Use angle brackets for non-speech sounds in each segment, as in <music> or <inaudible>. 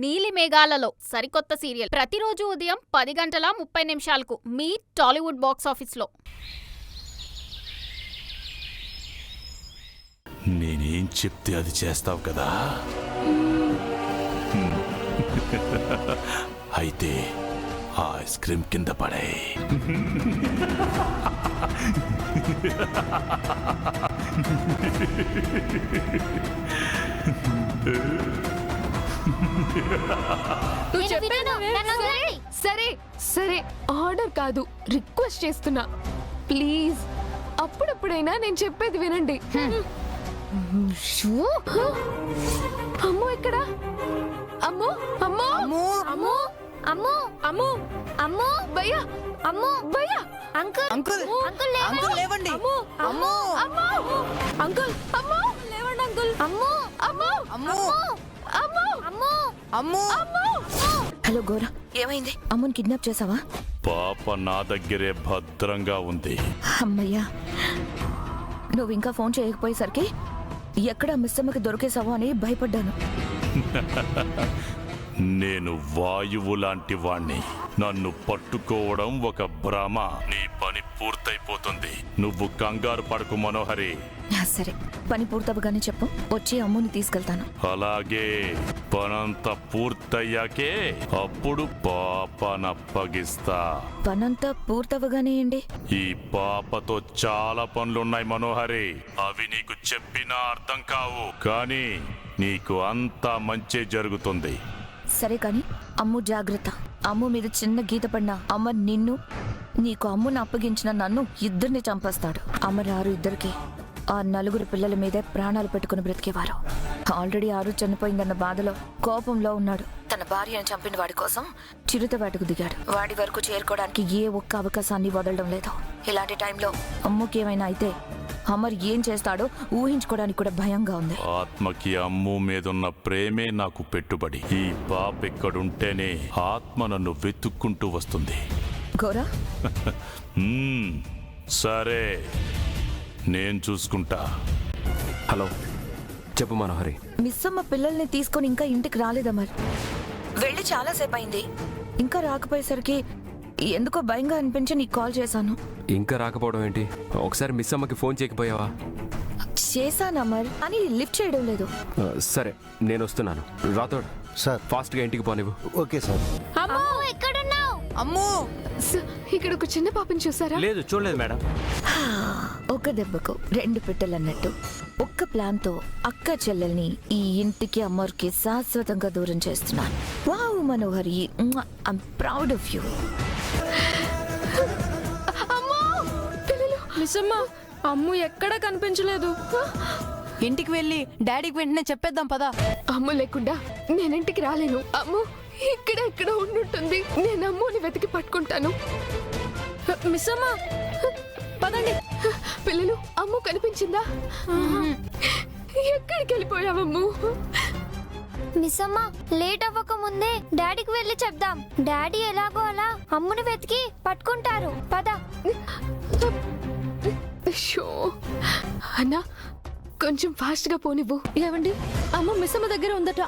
నీలి మేఘాలలో సరికొత్త సీరియల్. ప్రతిరోజు ఉదయం పది గంటల ముప్పై నిమిషాలకు మీ టాలీవుడ్ బాక్స్ ఆఫీస్లో. నేనేం చెప్తే అది చేస్తావు కదా? <laughs> అయితే ఆ ఐస్ క్రీమ్ కింద పడే <laughs> నువ్వు చెప్పాను సరే సరే ఆర్డర్ కాదు రిక్వెస్ట్ చేస్తున్నా. ప్లీజ్ అప్పుడప్పుడైనా నేను చెప్పేది వినండి. షూ. అమ్మో ఎక్కడ? అమ్మో అమ్మో అమ్మో అమ్మో అమ్మో అమ్మో అమ్మో భయ్యా అమ్మో భయ్యా అంకుల్ అంకుల్ అంకుల్ లేవండి. అంకుల్ లేవండి. అమ్మో అమ్మో. అమ్మో అంకుల్ అమ్మో లేవండి అంకుల్. అమ్మో అమ్మో. అమ్మో అమ్మో! అమ్మో! అమ్మో! అమ్మో! హలో గోరా. ఏమైంది? అమ్ముని కిడ్నాప్ చేసావా? పాప నా దగ్గరే భద్రంగా ఉంది. అమ్మయ్యా నువ్వు ఇంకా ఫోన్ చేయకపోయేసరికి ఎక్కడ మిస్ అమ్మకి దొరికేసావో అని భయపడ్డాను. <laughs> నేను వాయువు లాంటి వాణ్ణి. నన్ను పట్టుకోవడం ఒక భ్రమ. నీ పని పూర్తయిపోతుంది. నువ్వు కంగారు పడకు మనోహరి. సరే. పని పూర్తవగానే చెప్పు. వచ్చి అమ్ముని తీసుకెళ్తాను. అలాగే. పనంతా పూర్తయ్యాకే అప్పుడు పాపనప్పగిస్తా పనంతా పూర్తవగానే ఏంటి? ఈ పాపతో చాలా పనులున్నాయి మనోహరి. అవి నీకు చెప్పినా అర్థం కావు. కానీ నీకు అంతా మంచి జరుగుతుంది. సరే కాని అమ్ము జాగ్రత్త. అమ్ము మీద చిన్న గీత పడినా అమ్మ నిన్ను నీకు అమ్ముని అప్పగించిన నన్ను ఇద్దరిని చంపేస్తాడు. అమ్మ రారు ఇద్దరికి ఆ నలుగురు పిల్లల మీదే ప్రాణాలు పెట్టుకుని బ్రతికేవారు. ఆల్రెడీ ఆరు చనిపోయిందన్న బాధలో కోపంలో ఉన్నాడు. తన భార్యను చంపిన వాడి కోసం చిరుత వేటకు దిగాడు. వాడి వరకు చేరుకోవడానికి ఏ ఒక్క అవకాశాన్ని వదలడం లేదు. ఇలాంటి టైంలో అమ్ముకి ఏమైనా అయితే అమర్ ఏం చేస్తాడో ఊహించుకోవడానికి కూడా భయంగా ఉంది. ఆత్మకి అమ్ము మీదున్న ప్రేమే నాకు పెట్టుబడి. ఈ పాప ఇక్కడుంటేనే ఆత్మ నన్ను వెతుక్కుంటూ వస్తుంది. గోరా? మ్మ్, <laughs> సరే నేను చూసుకుంటా. హలో చెప్పు మనోహరి. మిస్ అమ్మ పిల్లల్ని తీసుకొని ఇంకా ఇంటికి రాలేదా మరి వెళ్ళి చాలాసేపు అయింది ఇంకా రాకపోయేసరికి ఎందుకో భయంగా అనిపించి నీకు కాల్ చేశాను. ఇంకా రాకపోవడం ఏంటి? ఒకసారి మిస్ అమ్మకి ఫోన్ చేయకపోయావా? చేశాను అమర్ అని లిఫ్ట్ చేయడం లేదు. ఆ, సరే నేను వస్తున్నాను. రాతోడ్ సార్. ఫాస్ట్గా ఇంటికి పోనివ్వు ఓకే సార్. అమ్మో ఎక్కడున్నావు అమ్మో స- ఇక్కడ ఒక చిన్న పాపని చూసారా? లేదు చూడలేదు మేడం. ఒక దెబ్బకు రెండు పెట్టెలన్నట్టు. ఒక్క ప్లాన్తో అక్క చెల్లెల్ని ఈ ఇంటికి అమ్మర్కి శాశ్వతంగా దూరం చేస్తున్నాను. Wow Manohari. I'm proud of you. నిజమ్మా Ammu ఎక్కడా కనిపించలేదు? ఇంటికి వెళ్ళి డాడీకి వెంటనే చెప్పేద్దాం పదా. అమ్ము లేకుండా నేనింటికి రాలేను. అమ్ము ఇక్కడ ఇక్కడ ఉండుంటుంది. నేను అమ్ముని వెతికి పట్టుకుంటాను. మిస్ అమ్మా పదండి. పిల్లలు అమ్ము కనిపించిందా? ఎక్కడికి వెళ్ళిపోయావమ్ము? మిస్ అమ్మ లేట్ అవ్వక ముందే డాడీకి వెళ్ళి చెప్దాం. డాడీ ఎలాగో అలా అమ్ముని వెతికి పట్టుకుంటారు. పద. అన్నా కొంచెం ఫాస్ట్గా పోనివ్వు. ఏమండి? అమ్మ మిస్సమ్మ దగ్గర ఉందట.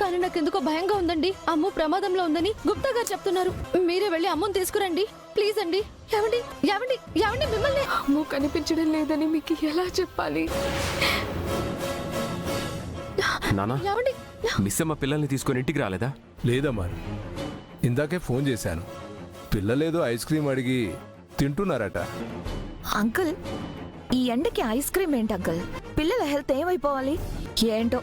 కానీ నాకు ఎందుకో భయంగా ఉందండి. అమ్మ ప్రమాదంలో ఉందని గుప్తా గారు చెప్తున్నారు. మీరే వెళ్ళి అమ్మని తీసుకురండి. ప్లీజ్ అండి. ఏమండి? ఏమండి? ఏమండి మిమ్మల్ని? అమ్మ కనిపించడం లేదని మీకు ఎలా చెప్పాలి? నానా ఏమండి? మిస్ అమ్మ పిల్లల్ని తీసుకొని ఇంటికి రాలేదా? లేదమ్మా ఇందాకే ఫోన్ చేశాను. పిల్లలేదో ఐస్ క్రీమ్ అడిగి తింటున్నారట. అంకుల్ ఈ ఎండకి ఐస్ క్రీమ్ ఏంటి అంకుల్? పిల్లల హెల్త్ ఏమైపోవాలి? ఏంటో?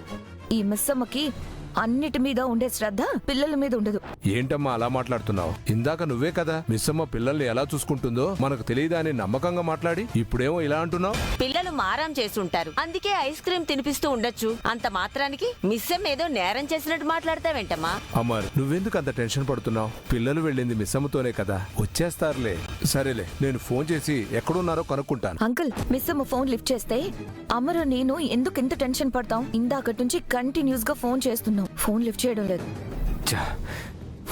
ఈ మిస్ అమ్మకి అన్నిటి మీద ఉండే శ్రద్ధ పిల్లల మీద ఉండదు. ఏంటమ్మా అలా మాట్లాడుతున్నావు? ఇందాక నువ్వే కదా మిస్సమ్మ పిల్లల్ని ఎలా చూసుకుంటుందో మనకు తెలియదా అని నమ్మకంగా మాట్లాడి ఇప్పుడేమో ఇలా అంటున్నావు? పిల్లలు మారం చేస్తుంటారు. అందుకే ఐస్ క్రీమ్ తినిపిస్తూ ఉండొచ్చు. అంత మాత్రానికి మిస్సెమ్ ఏదో నేరం చేసినట్టు మాట్లాడతావేంటమ్మా? అమర్ నువ్వెందుకు అంత టెన్షన్ పడుతున్నావు? పిల్లలు వెళ్ళింది మిస్సమ్మతోనే కదా. వచ్చేస్తారులే. సరేలే నేను ఫోన్ చేసి ఎక్కడున్నారో కనుక్కుంటాను. అంకుల్ మిస్ అమ్మ ఫోన్ లిఫ్ట్ చేస్తే అమరు నేను ఎందుకు ఇంత టెన్షన్ పడతాం? ఇందాకటి నుంచి కంటిన్యూస్గా ఫోన్ చేస్తున్నాం. ఫోన్ లిఫ్ట్ చేయడం లేదు.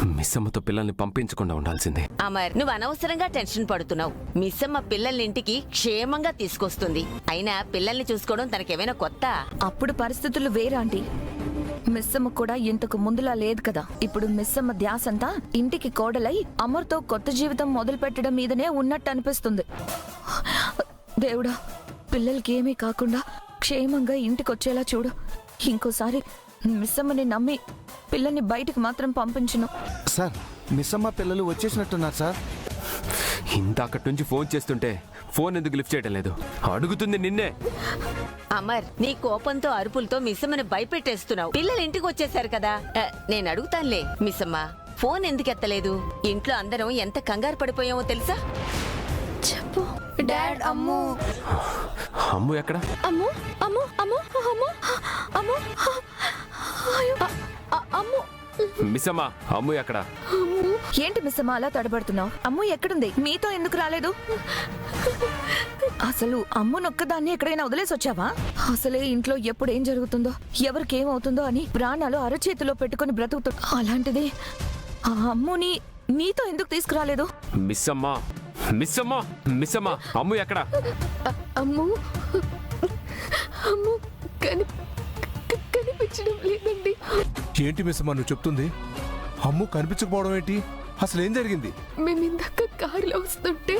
మిస్ అమ్మతో పిల్లల్ని పంపించకుండా ఉండాల్సిందే. అమర్ నువ్వు అనవసరంగా టెన్షన్ పడుతున్నావు. మిస్సమ్మ పిల్లల్ని ఇంటికి క్షేమంగా తీసుకొస్తుంది. అయినా పిల్లల్ని చూసుకోవడం తనకేమైనా కొత్త? అప్పుడు పరిస్థితులు వేరే ఆంటీ. మిస్సమ్మ కూడా ఇంతకు ముందులా లేదు కదా. ఇప్పుడు మిస్సమ్మ ధ్యాసంతా ఇంటికి కోడలై అమర్తో కొత్త జీవితం మొదలు పెట్టడం మీదనే ఉన్నట్టు అనిపిస్తుంది. దేవుడా పిల్లలకి ఏమీ కాకుండా క్షేమంగా ఇంటికి వచ్చేలా చూడు. ఇంకోసారి మిస్సమ్మని నమ్మి పిల్లల్ని బయటికి మాత్రం పంపించును. సార్ మిస్సమ్మ పిల్లలు వచ్చేసినట్టున్నారు సార్. ఇందాకటి నుంచి ఫోన్ చేస్తుంటే ఫోన్ ఎందుకు లిఫ్ట్ చేయడం లేదు? అడుగుతుంది నిన్నే. అమర్ నీ కోపంతో అరుపులతో మిస్సమ్మని భయపెట్టేస్తున్నావు. పిల్లలు ఇంటికి వచ్చేసారు కదా. ఆ, నేను అడుగుతానులే మిస్సమ్మ. ఫోన్ ఎందుకు ఎత్తలేదు? ఇంట్లో అందరం ఎంత కంగారు పడిపోయామో తెలుసా? చెప్పు. డాడ్ అమ్ము. అమ్ము ఎక్కడ? అమ్ము అమ్ము అమ్ము అమ్ము అమ్ము. అయ్యో, అ- అ- అమ్ము. మిస్సమ్మా అమ్ము ఎక్కడ? ఏంటి మిస్సమ్మ అలా తడబడుతున్నావు? అమ్ము ఎక్కడుంది? మీతో ఎందుకు రాలేదు? అసలు అమ్ము నొక్కదాన్ని ఎక్కడైనా వదిలేసి వచ్చావా? అసలే ఇంట్లో ఎప్పుడు ఏం జరుగుతుందో ఎవరికి ఏమవుతుందో అని ప్రాణాలు అరచేతిలో పెట్టుకుని బ్రతుకుతు అలాంటిది ఆ అమ్ముని నీతో ఎందుకు తీసుకురాలేదు? మిస్సమ్మా మిస్సమ్మా మిస్సమ్మా అమ్ము ఎక్కడ? అ- అమ్ము అమ్ము కని క- కనిపించడం లేదండి. ఏంటి మిస్సమ్మ నువ్వు చెప్తుంది? అమ్ము కనిపించకపోవడం ఏంటి? అసలు ఏం జరిగింది? మేము ఇందాక కారులో వస్తుంటే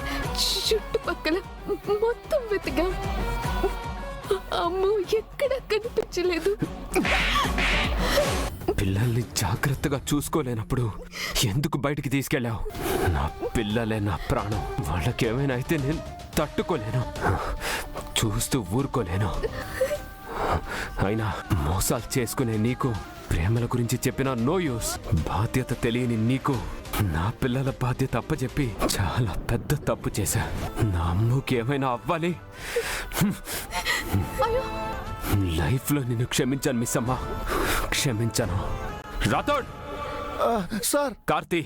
చుట్టుపక్కల మొత్తం వెతికాం. అమ్ము ఎక్కడ కనిపించలేదు. పిల్లల్ని జాగ్రత్తగా చూసుకోలేనప్పుడు ఎందుకు బయటికి తీసుకెళ్ళావు? నా పిల్లలే నా ప్రాణం. వాళ్ళకేమైనా అయితే నేను తట్టుకోలేను. చూస్తూ ఊరుకోలేను. అయినా మోసాలు చేసుకునే నీకు ప్రేమల గురించి చెప్పిన నో యూస్ బాధ్యత తెలియని నీకు నా పిల్లల బాధ్యత అప్పచెప్పి చాలా పెద్ద తప్పు చేశా. నా అమ్ముకి ఏమైనా అవ్వాలి? లైఫ్లో నిన్ను క్షమించాను మిస్ అమ్మా క్షమించాను. రాథోడ్! సార్. కార్తీ!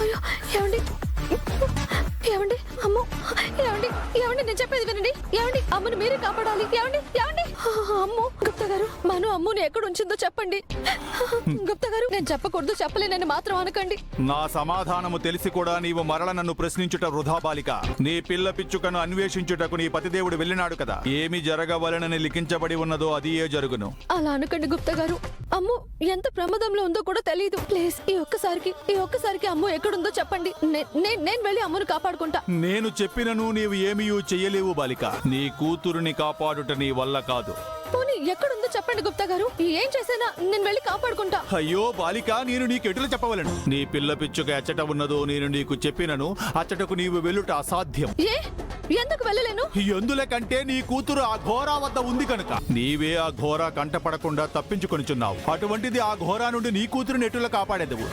అయ్యో ఏమండి? అమ్ము! ఏమండి? ఏమండి? నేను చెప్పేది వినండి. ఏమండి? అమ్మని మీరే కాపాడాలి. ఏమండి? ఏమండి? అమ్ము! గుప్తా గారు మను అమ్ముని ఎక్కడ ఉంచిందో చెప్పండి. గుప్తా గారు నేను చెప్పకూడదు చెప్పలేనని మాత్రం అనకండి. నా సమాధానము తెలిసి కూడా నీవు మరల నన్ను ప్రశ్నించుట వృధా బాలిక నీ పిల్ల పిచ్చుకను అన్వేషించుటకు నీ పతిదేవుడు వెళ్ళినాడు కదా. ఏమి జరగవలనని లిఖించబడి ఉన్నదో అది ఏ జరుగును? అలా అనకండి గుప్తా గారు. అమ్ము! ఎంత ప్రమాదంలో ఉందో కూడా తెలియదు ప్లీజ్ ఈ ఒక్కసారికి ఈ ఒక్కసారికి అమ్ము ఎక్కడుందో చెప్పండి. నేను వెళ్ళి అమ్ముని కాపాడుకుంటా. నేను చెప్పినను నీవు ఏమీ చెయ్యలేవు బాలిక. నీ కూతురుని కాపాడుట నీ వల్ల కాదు. పోనీ ఎక్కడుందో చెప్పండి గుప్తా గారు. ఏం చేసినా? నేను వెళ్ళి కాపాడుకుంటా. అయ్యో బాలిక నేను నీకు ఎటులు చెప్పవలను? నీ పిల్ల పిచ్చుక ఎచ్చట ఉన్నదో నేను నీకు చెప్పినను. అచ్చటకు నీవు వెళ్ళుట అసాధ్యం. ఏ? ఎందుకు వెళ్ళలేను? ఎందుల కంటే నీ కూతురు ఆ ఘోరా వద్ద ఉంది కనుక. నీవే ఆ ఘోరా కంటపడకుండా తప్పించుకొనిచున్నావు. అటువంటిది ఆ ఘోరా నుండి నీ కూతురుని ఎటుల కాపాడేదవు?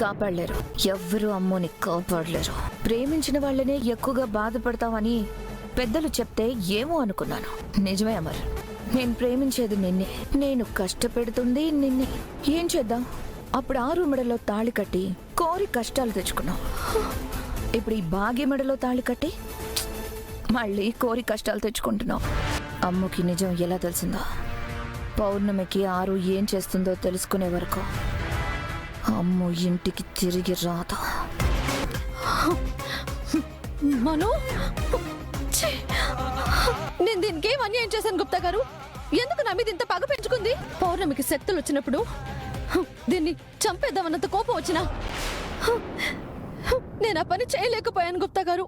కాపాడలేరు. ఎవ్వరూ అమ్మోని కాపాడలేరు. ప్రేమించిన వాళ్ళనే ఎక్కువగా బాధపడతామని పెద్దలు చెప్తే ఏమో అనుకున్నాను. నిజమే అమర్. నేను ప్రేమించేది నిన్నే. నేను కష్టపెడుతుంది నిన్నే. ఏం చేద్దాం? అప్పుడు ఆరు మెడలో తాళి కట్టి కోరి కష్టాలు తెచ్చుకున్నాం. ఇప్పుడు ఈ భాగ్య మెడలో తాళి కట్టి మళ్ళీ కోరి కష్టాలు తెచ్చుకుంటున్నాం. అమ్మకి నిజం ఎలా తెలిసిందో? పౌర్ణమికి ఆరు ఏం చేస్తుందో తెలుసుకునే వరకు అమ్మో ఇంటికి తిరిగి రాదు? మను? నేను దీనికి ఏం అన్యాయం చేశాను గుప్తా గారు? ఎందుకు నా మీద ఇంత పగ పెంచుకుంది? పౌర్ణమికి శక్తులు వచ్చినప్పుడు దీన్ని చంపేద్దామన్నంత కోపం వచ్చినా నేను ఆ పని చేయలేకపోయాను గుప్తా గారు.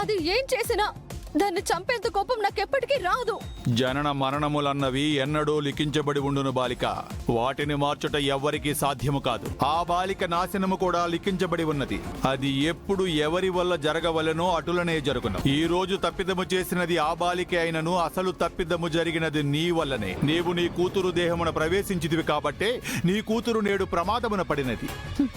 అది ఏం చేసినా దాన్ని చంపేంత కోపం నాకెప్పటికీ రాదు. జనన మరణములన్నవి ఎన్నడూ లిఖించబడి ఉండును బాలిక. వాటిని మార్చుట ఎవ్వరికీ సాధ్యము కాదు. ఆ బాలిక నాశనము కూడా లిఖించబడి ఉన్నది. అది ఎప్పుడు ఎవరి వల్ల జరగవలెనో అటులనే జరుగును. ఈ రోజు తప్పిదము చేసినది ఆ బాలిక అయినను అసలు తప్పిదము జరిగినది నీ వల్లనే. నీవు నీ కూతురు దేహమున ప్రవేశించిదివి కాబట్టే నీ కూతురు నేడు ప్రమాదమున పడినది.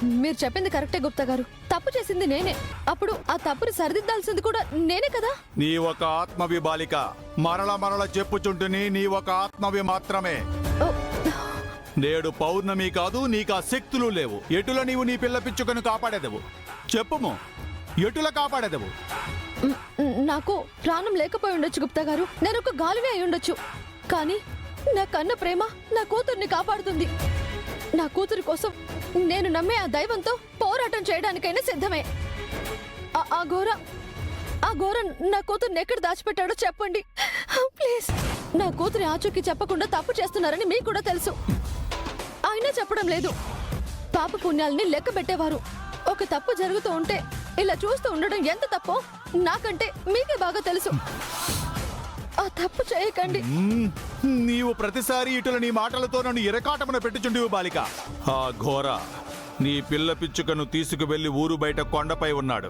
మీరు చెప్పింది కరెక్టే గుప్తా గారు. తప్పు చేసింది నేనే. అప్పుడు ఆ తప్పుని సరిదిద్దాల్సింది కూడా నేనే కదా? నీ ఒక ఆత్మవి బాలిక మరల మరల చెప్పుచుంటుని నీ ఒక ఆత్మవి మాత్రమే. నేడు పౌర్ణమి కాదు నీకు ఆ శక్తులు లేవు. ఎటుల నీవు నీ పిల్ల పిచ్చుకను కాపాడేదవు? చెప్పుము ఎటుల కాపాడేదవు? నాకు ప్రాణం లేకపోయి ఉండొచ్చు గుప్తా గారు. నేను ఒక గాలినే అయి ఉండొచ్చు. కానీ నా కన్న ప్రేమ నా కూతుర్ని కాపాడుతుంది. నా కూతురి కోసం నేను నమ్మే ఆ దైవంతో పోరాటం చేయడానికైనా సిద్ధమే. ఆ- ఆ ఘోర ఆ ఘోర నా కూతుర్ని ఎక్కడ దాచిపెట్టాడో చెప్పండి. ప్లీజ్. నా కూతురి ఆచూకీ చెప్పకుండా తప్పు చేస్తున్నారని మీకు కూడా తెలుసు. అయినా చెప్పడం లేదు. పాప పుణ్యాలని లెక్క పెట్టేవారు. ఒక తప్పు జరుగుతూ ఉంటే ఇలా చూస్తూ ఉండడం ఎంత తప్పో నాకంటే మీకే బాగా తెలుసు. ఆ తప్పు చేయకండి. నీవు ప్రతిసారి ఇటుల నీ మాటలతో నన్ను ఇరకాటమున పెట్టుచుండివు బాలిక. ఆ ఘోర నీ పిల్ల పిచ్చుకను తీసుకువెళ్ళి ఊరు బయట కొండపై ఉన్నాడు.